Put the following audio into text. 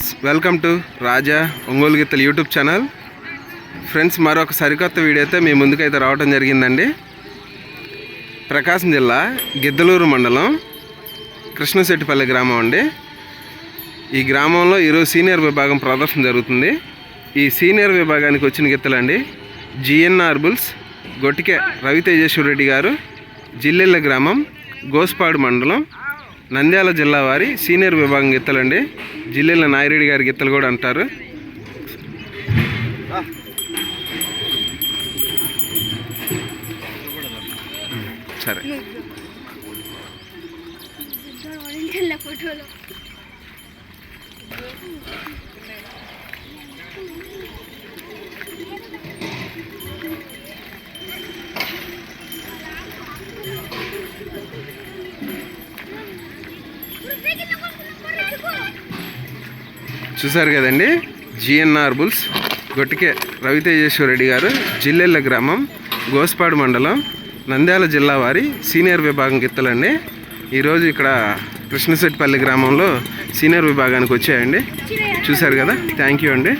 Friends welcome to Raja Ongole గిత్తలు YouTube channel friends మరొక సరికొత్త వీడియో అయితే మీ ముందుకైతే రావడం జరిగిందండి. ప్రకాశం జిల్లా గిద్దలూరు మండలం కృష్ణశెట్టిపల్లి గ్రామం అండి. ఈ గ్రామంలో ఈరోజు సీనియర్ విభాగం ప్రదర్శన జరుగుతుంది. ఈ సీనియర్ విభాగానికి వచ్చిన గిత్తలండి జిఎన్ఆర్ బుల్స్ గొట్టికే రవితేజేశ్వర రెడ్డి గారు జిల్లెళ్ళ గ్రామం గోస్పాడు మండలం నంద్యాల జిల్లా వారి సీనియర్ విభాగం గీతలండి జిల్లెళ్ళ నాయిరెడ్డి గారి గిత్తలు కూడా అంటారు సరే చూసారు కదండి? జిఎన్ఆర్ బుల్స్ గొట్టికే రవితేజేశ్వర రెడ్డి గారు జిల్లెళ్ళ గ్రామం గోస్పాడు మండలం నంద్యాల జిల్లా వారి సీనియర్ విభాగం గిత్తలండి. ఈరోజు ఇక్కడ కృష్ణశెట్టిపల్లి గ్రామంలో సీనియర్ విభాగానికి వచ్చాయండి. చూశారు కదా? థ్యాంక్ యూ అండి.